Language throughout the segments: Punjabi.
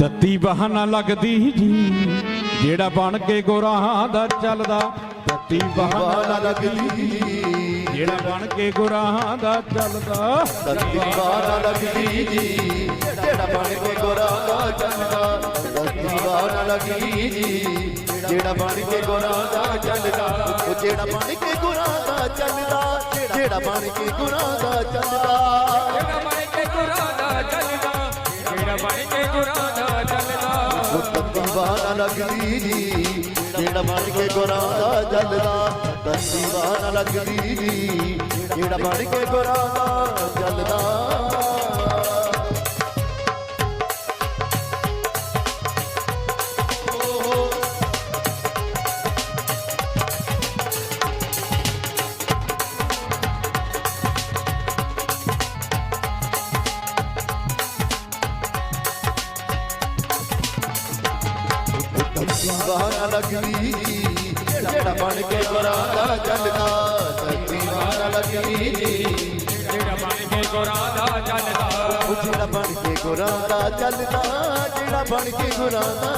ਤੱਤੀ ਬਹਾਨਾ ਲੱਗਦੀ ਜੀ। ਜਿਹੜਾ ਬਣ ਕੇ ਗੁਰਾਹਾਂ ਦਾ ਚੱਲਦਾ, ਤੱਤੀ ਬਹਾਨਾ ਲੱਗਦੀ ਜਿਹੜਾ ਬਣ ਕੇ ਗੁਰਾਹਾਂ ਦਾ ਚੱਲਦਾ, ਤੱਤੀ ਬਾਣਾ ਲੱਗਦੀ ਜੀ। ਜਿਹੜਾ ਬਣ ਕੇ ਗੋਰਾ ਦਾ ਚੱਲਦਾ, ਤੱਤੀ ਬਾਣਾ ਲੱਗਦੀ ਜੀ। ਜਿਹੜਾ ਬਣ ਕੇ ਗੋਰਾ ਦਾ ਚੱਲਦਾ ਉਹ ਜਿਹੜਾ ਬਣ ਕੇ ਗੋਰਾ ਦਾ ਚੱਲਦਾ, ਜਿਹੜਾ ਬਣ ਕੇ ਗੋਰਾ ਦਾ ਚੱਲਦਾ। ਚੱਲਦਾ ਲੱਗਦੀ ਜੀ ਜਿਹੜਾ ਬਣ ਕੇ ਗੋਰਾ ਦਾ ਚੱਲਦਾ ਤੱਤੀ ਲੱਗਦੀ ਜੀ ਜਿਹੜਾ ਬਣ ਕੇ ਗੋਰਾ ਦਾ ਚੱਲਦਾ ਬਾਹਰ ਲੱਗਦੀ ਜਿਹੜਾ ਬਣ ਕੇ ਗੋਰਾ ਦਾ ਚੱਲਦਾ ਤੱਤੀ ਬਾਹਰ ਲੱਗਦੀ ਜਿਹੜਾ ਬਣ ਕੇ ਗੁਰਾਂ ਦਾ ਚੱਲਦਾ। ਜਿਹੜਾ ਬਣ ਕੇ ਗੋਰਾ ਦਾ ਚੱਲਦਾ ਜਿਹੜਾ ਬਣ ਕੇ ਗੋਰਾ ਦਾ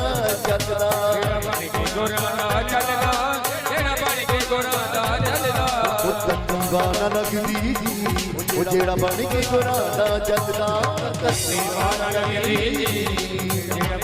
ਚੱਲਦਾ। ਜਿਹੜਾ ਬਣ ਕੇ ਗੁਰਾਂ ਦਾ ਚੱਲਦਾ ਜਿਹੜਾ ਬਣ ਕੇ ਗੁਰਾਂ ਦਾ ਚੱਲਦਾ। ਉਹ ਤੱਤੀ ਬਾਹਰ ਲੱਗਦੀ ਉਹ ਜਿਹੜਾ ਬਣ ਕੇ ਗੋਰਾ ਦਾ ਚੱਲਦਾ ਬਾਣਾ ਲੱਗਦੀ ਜਿਹੜਾ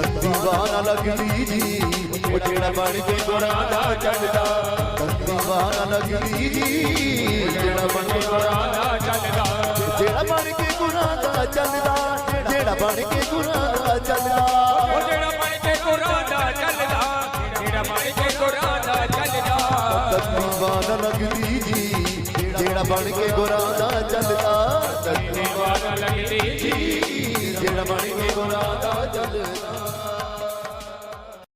ਬਾਣਾ ਲੱਗਦੀ ਜੀ। ਉਹ ਜਿਹੜਾ ਬਣ ਕੇ ਗੋਰਾ ਦਾ ਚੱਲਦਾ ਬਾਣਾ ਲੱਗਦੀ ਜੀ। ਜਿਹੜਾ ਬਣ ਕੇ ਗੋਰਾ ਦਾ ਚੱਲਦਾ ਜਿਹੜਾ ਬਣ ਕੇ ਗੋਰਾ ਦਾ ਚੱਲਦਾ ਜਿਹੜਾ ਬਣ ਕੇ ਗੋਰਾ ਦਾ ਚੱਲਦਾ ਉਹ ਜਿਹੜਾ ਬਣ ਕੇ ਗੁਰਾਂ ਦਾ ਚੱਲਦਾ ਜਿਹੜਾ ਬਣ ਕੇ ਗੁਰਾਂ ਦਾ ਚੱਲਦਾ ਬਾਣਾ ਲੱਗਦੀ ਜੀ। ਜਿਹੜਾ ਬਣ ਕੇ ਗੋਰਾ ਦਾ ਚੱਲਦਾ ਬਾਣਾ ਲੱਗਦੀ ਜੀ। ਜਿਹੜਾ ਬਣ ਕੇ ਗੋਰਾ ਦਾ ਚੱਲਦਾ